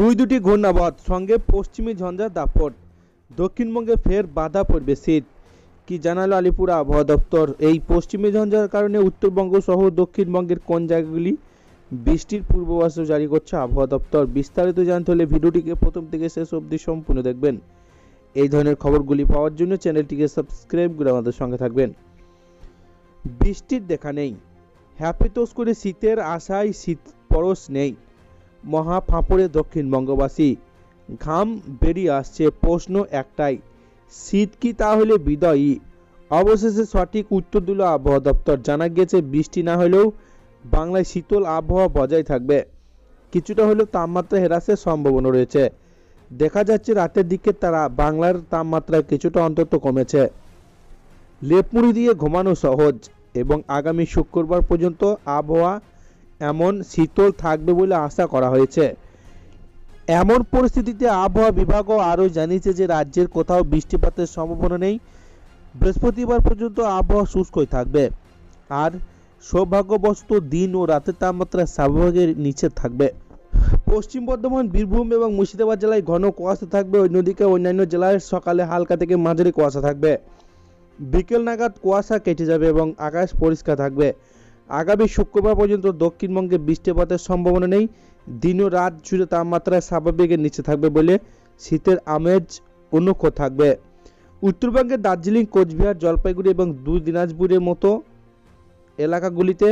দুই দুটি ঘূর্ণাবধ সঙ্গে পশ্চিমী ঝঞ্ঝার দাপট, দক্ষিণবঙ্গে ফের বাধা পড়বে শীত। কি জানালো আলিপুর আবহাওয়া দপ্তর? এই পশ্চিমী ঝঞ্ঝার কারণে উত্তরবঙ্গ সহ দক্ষিণবঙ্গের কোন জায়গাগুলি বৃষ্টির পূর্বাভাস জারি করছে আবহাওয়া দপ্তর? বিস্তারিত জানতে হলে ভিডিওটিকে প্রথম থেকে শেষ অবধি সম্পূর্ণ দেখবেন। এই ধরনের খবরগুলি পাওয়ার জন্য চ্যানেলটিকে সাবস্ক্রাইব করে আমাদের সঙ্গে থাকবেন। বৃষ্টির দেখা নেই। হ্যাপিতোষ করে শীতের আশায় শীত পরশ নেই। মহা ফাঁপড়ে দক্ষিণবঙ্গবাসী। ঘাম বেরিয়ে আসছে প্রশ্ন একটাই, শীত কি তাহলে বিদায়ী? অবশেষে সঠিক উত্তর দিল আবহাওয়া দপ্তর। জানা গিয়েছে, বৃষ্টি না হলেও বাংলায় শীতল আবহাওয়া বজায় থাকবে। কিছুটা হলেও তাপমাত্রা হ্রাসের সম্ভাবনা রয়েছে। দেখা যাচ্ছে, রাতের দিকে তারা বাংলার তাপমাত্রা কিছুটা অন্তত কমেছে। লেপমুড়ি দিয়ে ঘুমানো সহজ এবং আগামী শুক্রবার পর্যন্ত আবহাওয়া এমন শীতল থাকবে বলে আশা করা হয়েছে। এমন পরিস্থিতিতে আবহাওয়া বিভাগও আরও জানিয়েছে যে রাজ্যের কোথাও বৃষ্টিপাতের সম্ভাবনা নেই। বৃহস্পতিবার পর্যন্ত আবহাওয়া শুষ্কই থাকবে। আর সৌভাগ্যবশত দিন ও রাতের তাপমাত্রা স্বাভাবিকের নিচে থাকবে। পশ্চিম বর্ধমান, বীরভূম এবং মুর্শিদাবাদ জেলায় ঘন কুয়াশা থাকবে। অন্যদিকে অন্যান্য জেলায় সকালে হালকা থেকে মাঝারি কুয়াশা থাকবে। বিকেল নাগাদ কুয়াশা কেটে যাবে এবং আকাশ পরিষ্কার থাকবে। আগামী শুক্রবার পর্যন্ত দক্ষিণবঙ্গে বৃষ্টিপাতের সম্ভাবনা নেই। দিন ও রাত জুড়ে তাপমাত্রা স্বাভাবিকের নিচে থাকবে বলে শীতের আমেজ অনুক্ষ থাকবে। উত্তরবঙ্গের দার্জিলিং, কোচবিহার, জলপাইগুড়ি এবং দুই দিনাজপুরের মতো এলাকাগুলিতে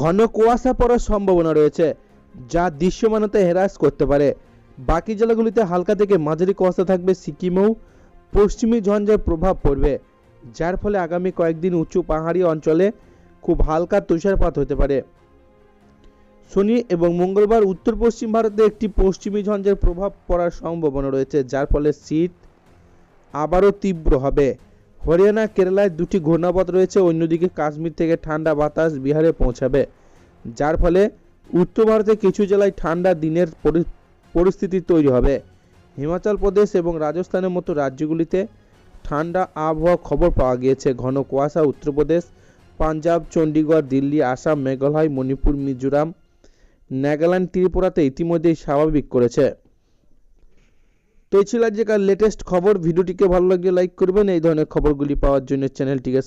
ঘন কুয়াশা পড়ার সম্ভাবনা রয়েছে, যা দৃশ্যমানতা হ্রাস করতে পারে। বাকি জেলাগুলিতে হালকা থেকে মাঝারি কুয়াশা থাকবে, সিকিমেও পশ্চিমী ঝঞ্ঝার প্রভাব পড়বে, যার ফলে আগামী কয়েকদিন উঁচু পাহাড়ি অঞ্চলে খুব হালকা তুষারপাত হতে পারে। শনি এবং মঙ্গলবার উত্তর পশ্চিম ভারতে একটি পশ্চিমী ঝঞ্ঝার প্রভাব পড়ার সম্ভাবনা রয়েছে, যার ফলে শীত আবারও তীব্র হবে। হরিয়ানা, কেরালায় দুটি ঘূর্ণাবধ রয়েছে, অন্যদিকে কাশ্মীর থেকে ঠান্ডা বাতাস বিহারে পৌঁছাবে, যার ফলে উত্তর ভারতে কিছু জেলায় ঠান্ডা দিনের পরিস্থিতি তৈরি হবে। হিমাচল প্রদেশ এবং রাজস্থানের মতো রাজ্যগুলিতে ঠান্ডা আবহাওয়া খবর পাওয়া গিয়েছে। ঘন কুয়াশা উত্তরপ্রদেশ পাঞ্জাব চণ্ডীগড় দিল্লি, আসাম, মেঘালয়, মণিপুর, মিজোরাম, নাগাল্যান্ড, ত্রিপুরাতে ইতিমধ্যেই স্বাভাবিক করেছে। তো এই ছিল আজকের লেটেস্ট খবর। ভিডিওটিকে ভালো লাগলে লাইক করবেন। এই ধরনের খবরগুলি পাওয়ার জন্য চ্যানেলটিকে